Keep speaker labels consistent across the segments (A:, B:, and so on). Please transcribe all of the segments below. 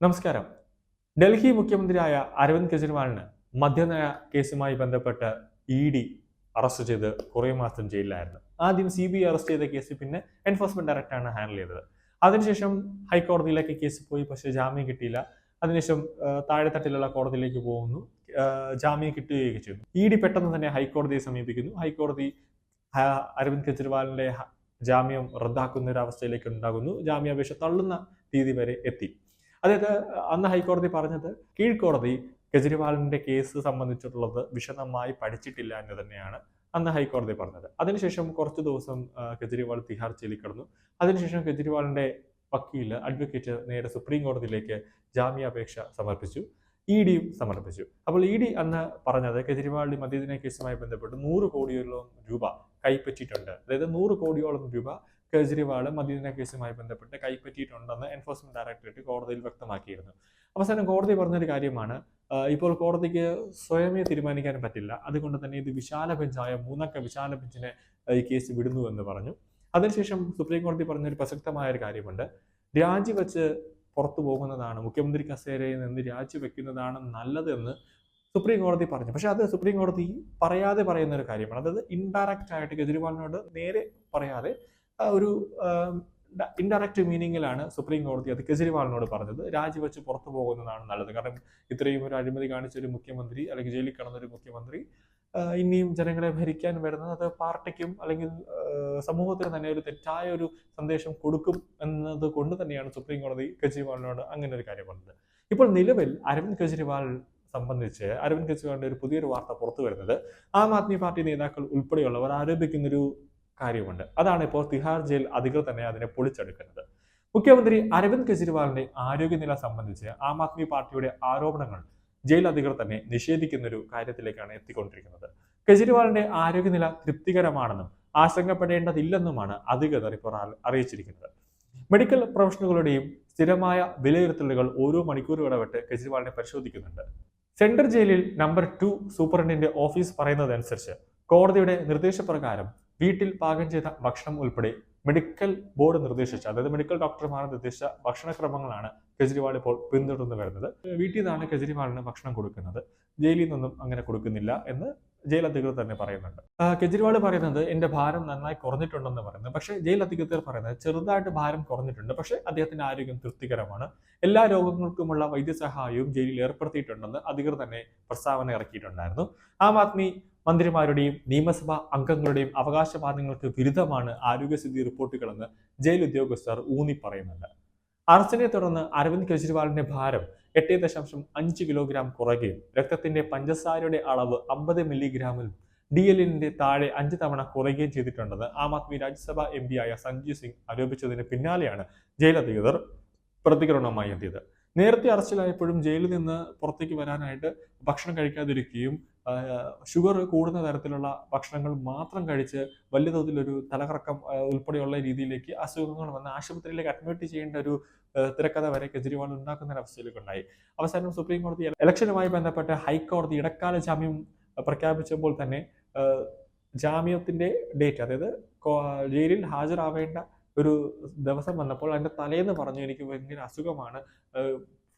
A: നമസ്കാരം. ഡൽഹി മുഖ്യമന്ത്രിയായ അരവിന്ദ് കെജ്രിവാളിന് മദ്യനയ കേസുമായി ബന്ധപ്പെട്ട് ഇ ഡി അറസ്റ്റ് ചെയ്ത് കുറേ മാസം ജയിലിലായിരുന്നു. ആദ്യം സി ബി ഐ അറസ്റ്റ് ചെയ്ത കേസ് പിന്നെ എൻഫോഴ്സ്മെന്റ് ഡയറക്ടറാണ് ഹാൻഡിൽ ചെയ്തത്. അതിനുശേഷം ഹൈക്കോടതിയിലേക്ക് കേസ് പോയി പക്ഷേ ജാമ്യം കിട്ടിയില്ല. അതിനുശേഷം താഴെത്തട്ടിലുള്ള കോടതിയിലേക്ക് പോകുന്നു. ജാമ്യം കിട്ടുകയൊക്കെ ചെയ്തു. ഇ ഡി പെട്ടെന്ന് തന്നെ ഹൈക്കോടതിയെ സമീപിക്കുന്നു. ഹൈക്കോടതി അരവിന്ദ് കെജ്രിവാളിന്റെ ജാമ്യം റദ്ദാക്കുന്ന ഒരു അവസ്ഥയിലേക്ക് ഉണ്ടാകുന്നു. ജാമ്യാപേക്ഷ തള്ളുന്ന തീയതി വരെ എത്തി. അതായത് അന്ന് ഹൈക്കോടതി പറഞ്ഞത് കീഴ്ക്കോടതി കെജ്രിവാളിന്റെ കേസ് സംബന്ധിച്ചിട്ടുള്ളത് വിശദമായി പഠിച്ചിട്ടില്ല എന്ന് തന്നെയാണ് അന്ന് ഹൈക്കോടതി പറഞ്ഞത്. അതിനുശേഷം കുറച്ച് ദിവസം കെജ്രിവാൾ തിഹാർ ജയിലിൽ കിടന്നു. അതിനുശേഷം കെജ്രിവാളിന്റെ വക്കീൽ അഡ്വക്കേറ്റ് നേരെ സുപ്രീം കോടതിയിലേക്ക് ജാമ്യാപേക്ഷ സമർപ്പിച്ചു. ഇ ഡിയും സമർപ്പിച്ചു. അപ്പോൾ ഇ ഡി അന്ന് പറഞ്ഞത് കെജ്രിവാളിന്റെ മദ്യദിന കേസുമായി ബന്ധപ്പെട്ട് നൂറ് കോടിയോളം രൂപ കൈപ്പറ്റിയിട്ടുണ്ട്. അതായത് നൂറ് കോടിയോളം രൂപ കെജ്രിവാൾ മദീന കേസുമായി ബന്ധപ്പെട്ട് കൈപ്പറ്റിയിട്ടുണ്ടെന്ന് എൻഫോഴ്സ്മെന്റ് ഡയറക്ടറേറ്റ് കോടതിയിൽ വ്യക്തമാക്കിയിരുന്നു. അവസാനം കോടതി പറഞ്ഞൊരു കാര്യമാണ് ഇപ്പോൾ കോടതിക്ക് സ്വയമേ തീരുമാനിക്കാൻ പറ്റില്ല. അതുകൊണ്ട് തന്നെ ഇത് വിശാല ബെഞ്ചായ മൂന്നക്ക വിശാല ബെഞ്ചിനെ ഈ കേസ് വിടുന്നു എന്ന് പറഞ്ഞു. അതിനുശേഷം സുപ്രീം കോടതി പറഞ്ഞൊരു പ്രസക്തമായ ഒരു കാര്യമുണ്ട് രാജിവെച്ച് പുറത്തു പോകുന്നതാണ് മുഖ്യമന്ത്രി കസേരയിൽ നിന്ന് രാജിവെക്കുന്നതാണ് നല്ലതെന്ന് സുപ്രീം കോടതി പറഞ്ഞു. പക്ഷെ അത് സുപ്രീം കോടതി പറയാതെ പറയുന്ന ഒരു കാര്യമാണ്. അതായത് ഇൻഡയറക്റ്റ് ആയിട്ട് കെജ്രിവാളിനോട് നേരെ പറയാതെ ഒരു ഇൻഡയറക്റ്റ് മീനിങ്ങിലാണ് സുപ്രീം കോടതി അത് കെജ്രിവാളിനോട് പറഞ്ഞത്. രാജിവെച്ച് പുറത്തു പോകുന്നതാണ് നല്ലത്. കാരണം ഇത്രയും ഒരു അഴിമതി കാണിച്ച ഒരു മുഖ്യമന്ത്രി അല്ലെങ്കിൽ ജയിലിൽ കിടന്ന ഒരു മുഖ്യമന്ത്രി ഇനിയും ജനങ്ങളെ ഭരിക്കാൻ വരുന്നത് അത് പാർട്ടിക്കും അല്ലെങ്കിൽ സമൂഹത്തിന് തന്നെ ഒരു തെറ്റായ ഒരു സന്ദേശം കൊടുക്കും എന്നത് കൊണ്ട് തന്നെയാണ് സുപ്രീം കോടതി കെജ്രിവാളിനോട് അങ്ങനെ ഒരു കാര്യം പറഞ്ഞത്. ഇപ്പോൾ നിലവിൽ അരവിന്ദ് കെജ്രിവാൾ സംബന്ധിച്ച് അരവിന്ദ് കെജ്രിവാളിന്റെ ഒരു പുതിയൊരു വാർത്ത പുറത്തു വരുന്നത് ആം ആദ്മി പാർട്ടി നേതാക്കൾ ഉൾപ്പെടെയുള്ളവർ ആരോപിക്കുന്നൊരു കാര്യമുണ്ട്. അതാണ് ഇപ്പോൾ തിഹാർ ജയിൽ അധികൃതർ തന്നെ അതിനെ പൊളിച്ചെടുക്കുന്നത്. മുഖ്യമന്ത്രി അരവിന്ദ് കെജ്രിവാളിന്റെ ആരോഗ്യനില സംബന്ധിച്ച് ആം ആദ്മി പാർട്ടിയുടെ ആരോപണങ്ങൾ ജയിൽ അധികൃതർ തന്നെ നിഷേധിക്കുന്ന ഒരു കാര്യത്തിലേക്കാണ് എത്തിക്കൊണ്ടിരിക്കുന്നത്. കെജ്രിവാളിന്റെ ആരോഗ്യനില തൃപ്തികരമാണെന്നും ആശങ്കപ്പെടേണ്ടതില്ലെന്നുമാണ് അധികൃതർ ഇപ്പോൾ അറിയിച്ചിരിക്കുന്നത്. മെഡിക്കൽ പ്രൊഫഷണലുകളുടെയും സ്ഥിരമായ വിലയിരുത്തലുകൾ ഓരോ മണിക്കൂർ ഇടവിട്ട് കെജ്രിവാളിനെ പരിശോധിക്കുന്നുണ്ട്. സെൻട്രൽ ജയിലിൽ നമ്പർ ടു സൂപ്രണ്ടിന്റെ ഓഫീസ് പറയുന്നതനുസരിച്ച് കോടതിയുടെ നിർദ്ദേശപ്രകാരം വീട്ടിൽ പാകം ചെയ്ത ഭക്ഷണം ഉൾപ്പെടെ മെഡിക്കൽ ബോർഡ് നിർദ്ദേശിച്ച അതായത് മെഡിക്കൽ ഡോക്ടർമാർ നിർദ്ദേശിച്ച ഭക്ഷണക്രമങ്ങളാണ് കെജ്രിവാൾ ഇപ്പോൾ പിന്തുടർന്നു വരുന്നത്. വീട്ടിൽ നിന്നാണ് കെജ്രിവാളിന് ഭക്ഷണം കൊടുക്കുന്നത്. ജയിലിൽ നിന്നും അങ്ങനെ കൊടുക്കുന്നില്ല എന്ന് ജയിൽ അധികൃതർ തന്നെ പറയുന്നുണ്ട്. കെജ്രിവാൾ പറയുന്നത് എന്റെ ഭാരം നന്നായി കുറഞ്ഞിട്ടുണ്ടെന്ന് പറയുന്നത് പക്ഷേ ജയിൽ അധികൃതർ പറയുന്നത് ചെറുതായിട്ട് ഭാരം കുറഞ്ഞിട്ടുണ്ട്. പക്ഷേ അദ്ദേഹത്തിന്റെ ആരോഗ്യം തൃപ്തികരമാണ്. എല്ലാ രോഗങ്ങൾക്കുമുള്ള വൈദ്യസഹായവും ജയിലിൽ ഏർപ്പെടുത്തിയിട്ടുണ്ടെന്ന് അധികൃതർ തന്നെ പ്രസ്താവന ഇറക്കിയിട്ടുണ്ടായിരുന്നു. ആം ആദ്മി മന്ത്രിമാരുടെയും നിയമസഭാ അംഗങ്ങളുടെയും അവകാശവാദങ്ങൾക്ക് വിരുദ്ധമാണ് ആരോഗ്യസ്ഥിതി റിപ്പോർട്ടുകളെന്ന് ജയിൽ ഉദ്യോഗസ്ഥർ ഊന്നി പറയുന്നുണ്ട് അറസ്റ്റിനെ തുടർന്ന് അരവിന്ദ് കെജ്രിവാളിന്റെ ഭാരം എട്ട് ദശാംശം അഞ്ച് കിലോഗ്രാം കുറയുകയും രക്തത്തിന്റെ പഞ്ചസാരയുടെ അളവ് അമ്പത് മില്ലിഗ്രാമിൽ ഡി എല്ലിന്റെ താഴെ അഞ്ച് തവണ കുറയുകയും ചെയ്തിട്ടുണ്ടെന്ന് ആം ആദ്മി രാജ്യസഭാ എം ആയ സഞ്ജീവ് സിംഗ് ആരോപിച്ചതിന് പിന്നാലെയാണ് ജയിൽ അധികൃതർ പ്രതികരണവുമായി എത്തിയത്. നേരത്തെ അറസ്റ്റിലായപ്പോഴും ജയിലിൽ നിന്ന് പുറത്തേക്ക് വരാനായിട്ട് ഭക്ഷണം കഴിക്കാതിരിക്കുകയും ഷുഗർ കൂടുന്ന തരത്തിലുള്ള ഭക്ഷണങ്ങൾ മാത്രം കഴിച്ച് വലിയ തോതിലൊരു തലകറക്കം ഉൾപ്പെടെയുള്ള രീതിയിലേക്ക് അസുഖങ്ങൾ വന്ന് ആശുപത്രിയിലേക്ക് അഡ്മിറ്റ് ചെയ്യേണ്ട ഒരു തിരക്കഥ വരെ കെജ്രിവാൾ ഉണ്ടാക്കുന്ന ഒരവസ്ഥയിലേക്ക് ഉണ്ടായി. അവസാനം സുപ്രീം കോടതി ഇലക്ഷനുമായി ബന്ധപ്പെട്ട് ഹൈക്കോടതി ഇടക്കാല ജാമ്യം പ്രഖ്യാപിച്ചപ്പോൾ തന്നെ ജാമ്യത്തിന്റെ ഡേറ്റ് അതായത് ജയിലിൽ ഹാജരാവേണ്ട ഒരു ദിവസം വന്നപ്പോൾ അതിന്റെ തലേന്ന് പറഞ്ഞു എനിക്ക് ഭയങ്കര അസുഖമാണ്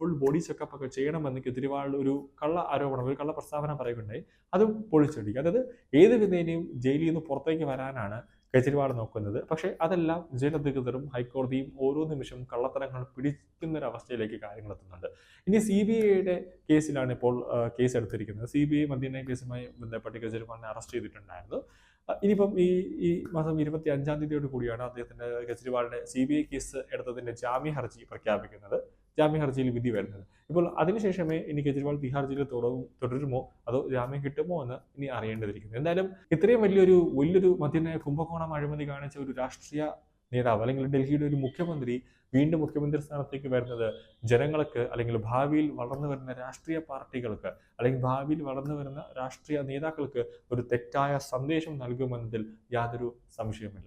A: ഫുൾ ബോഡി ചെക്കപ്പ് ഒക്കെ ചെയ്യണമെന്ന് കെജ്രിവാൾ ഒരു കള്ള ആരോപണം ഒരു കള്ള പ്രസ്താവന പറയുകയുണ്ടായി. അതും പൊളിച്ചൊടിക്കുക അതായത് ഏത് വിധേനയും ജയിലിൽ നിന്ന് പുറത്തേക്ക് വരാനാണ് കെജ്രിവാൾ നോക്കുന്നത്. പക്ഷേ അതെല്ലാം ജനധികൃതരും ഹൈക്കോടതിയും ഓരോ നിമിഷം കള്ളത്തരങ്ങൾ പിടിക്കുന്ന ഒരു അവസ്ഥയിലേക്ക് കാര്യങ്ങൾ എത്തുന്നുണ്ട് ഇനി സി ബി ഐയുടെ കേസിലാണ് ഇപ്പോൾ കേസ് എടുത്തിരിക്കുന്നത് സി ബി ഐ മദ്യനയ കേസുമായി ബന്ധപ്പെട്ട് കെജ്രിവാളിനെ അറസ്റ്റ് ചെയ്തിട്ടുണ്ടായിരുന്നു. ഇനിയിപ്പം ഈ ഈ മാസം ഇരുപത്തി അഞ്ചാം തീയതിയോട് കൂടിയാണ് അദ്ദേഹത്തിന്റെ കെജ്രിവാളിന്റെ സി ബി ഐ കേസ് എടുത്തതിന്റെ ജാമ്യ ഹർജി പ്രഖ്യാപിക്കുന്നത്. ജാമ്യ ഹർജിയിൽ വിധി വരുന്നത്. ഇപ്പോൾ അതിനുശേഷമേ ഇനി കെജ്രിവാൾ തിഹാർ ജയിലിൽ തുടരും തുടരുമോ? അതോ ജാമ്യം കിട്ടുമോ എന്ന് ഇനി അറിയേണ്ടതിരിക്കുന്നു. എന്തായാലും ഇത്രയും വലിയൊരു വലിയൊരു മദ്യനയ കുംഭകോണം അഴിമതി കാണിച്ച ഒരു രാഷ്ട്രീയ നേതാവ് അല്ലെങ്കിൽ ഡൽഹിയുടെ ഒരു മുഖ്യമന്ത്രി വീണ്ടും മുഖ്യമന്ത്രി സ്ഥാനത്തേക്ക് വരുന്നത് ജനങ്ങൾക്ക് അല്ലെങ്കിൽ ഭാവിയിൽ വളർന്നു വരുന്ന രാഷ്ട്രീയ പാർട്ടികൾക്ക് അല്ലെങ്കിൽ ഭാവിയിൽ വളർന്നു വരുന്ന രാഷ്ട്രീയ നേതാക്കൾക്ക് ഒരു തെറ്റായ സന്ദേശം നൽകുമെന്നതിൽ യാതൊരു സംശയവുമില്ല.